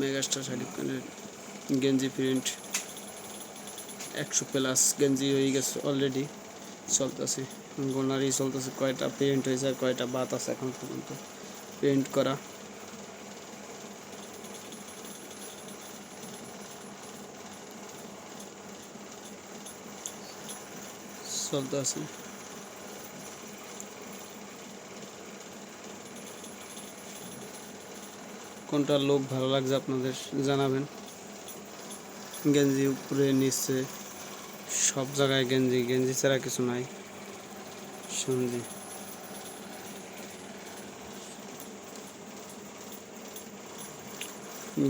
Megastar শালিক খানের গেঞ্জি প্রিন্ট। একশো প্লাস গেঞ্জি হয়ে গেছে অলরেডি চলতেছে। গোনারি চলতেছে, কয়টা প্রিন্ট হয়েছে কয়টা বাত আছে এখন পর্যন্ত। প্রিন্ট করা। চলতেছে। কোনটা লোক ভালো লাগছে আপনাদের জানাবেন? গেঞ্জি উপরে, নিচে, সব জায়গায় গেঞ্জি। গেঞ্জি ছাড়া কিছু নাই। সঞ্জি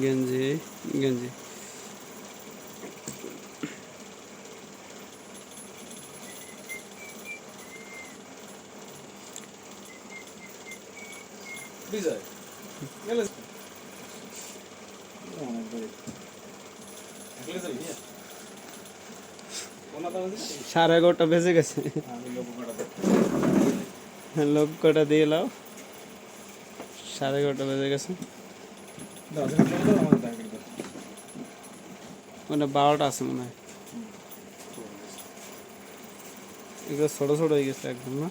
গেঞ্জি গেঞ্জি। বিজয়। সাড়ে এগারোটা বেজে গেছে। লোক কটা দিয়ে লাও সাড়ে এগারোটা বেজে গেছে। মানে বারোটা আছে মনে হয়। এগুলো ছোট ছোট হয়ে গেছে একদম না?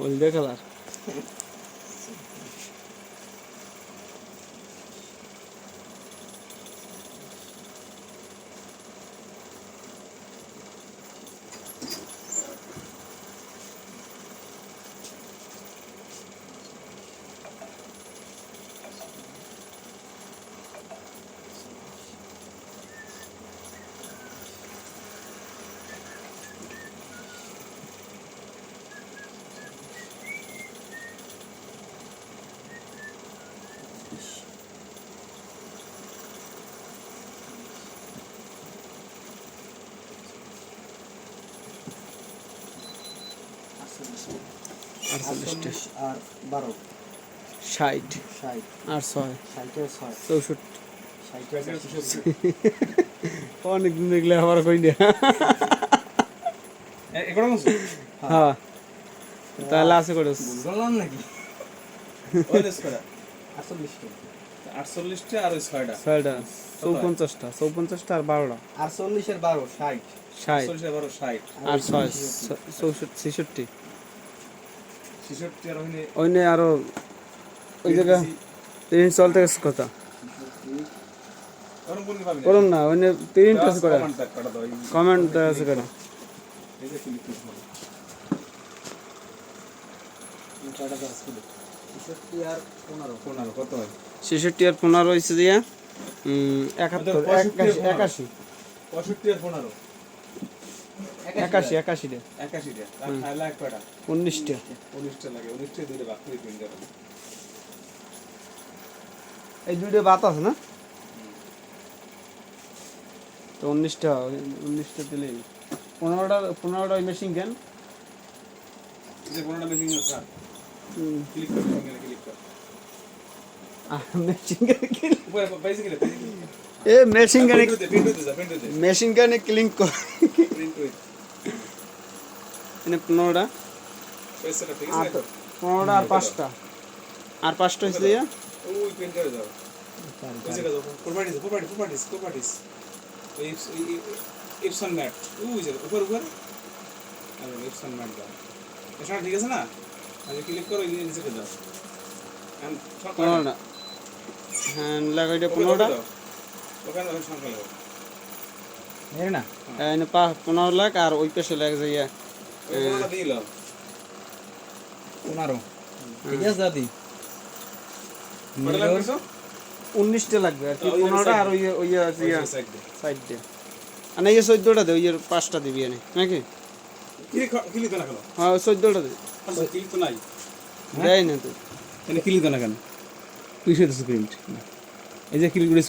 Öldüğe kadar. আটচল্লিশটা। আর বারো। ষাট। ষাট। আর ছয়। ষাটের ছয়। চৌষট্টি। ষাটের অনেক দিন দেখলে আবার কই না। হ্যাঁ। তাহলে আছে করে নাকি? আটচল্লিশটা। আর ছয়টা। ছয়টা। চৌপঞ্চাশটা। চৌপঞ্চাশটা আর বারোটা। আটচল্লিশের বারো ষাট। ষাট। বারো ষাট। আর ছয় ছেষট্টি। ছেষট্টি আর ওই আরও ওই জায়গা তিন চলতে গেছে কথা। কোন করুন না? ওই তিন আছে করে। কমেন্ট আছে করে এই হয়? ছেষট্টি আর পনেরো হয়েছে দিয়া একাত্তর একাশি- পঁয়ষট্টি আর পনেরো। একাশি একাশিটা। একাশিটা। উনিশটা। উনিশটা লাগে উনিশটা দুইটা করে এই দুইটা বাত আছে না? তো উনিশটা উনিশটা দিলে পনেরোটা পনেরোটা ওই মেশিন কেন? এই যে কোনটা মেশিং স্যার। ক্লিক কর মেশিং ক্লিক কর। এ মেশিন গানে মেশিন গানে ক্লিক কর। এনে পনেরোটা। পনেরোটা আর পাঁচটা। আর পাঁচটা হয়েছে ওই ইপসন ম্যাট উপর উপর। ইপসন ম্যাট দাও। ঠিক আছে না? আজ ক্লিক করো এই নিচে দাও। পনেরোটা। হ্যাঁ লাগাইটা পনেরোটা। ওখানে ওখানে সংখ্যা লাগো না? এনে পা পনেরো লাখ আর ওই পেশে লাগ যাইয়া ওই কোনটা দিল পনেরো। ঠিক আছে দাদি। উনিশটা লাগবে আর কি পনেরোটা আর ওই ওই সাইড দে আর না ইয়ে চোদ্দোটা দে ওই পাঁচটা দিবি এনে নাকি? হ্যাঁ চোদ্দোটা দে। ক্লিক তো নাই। দেয় না তো। তাহলে ক্লিক তো না কেন? কিসে তো প্রিন্ট এই যে করে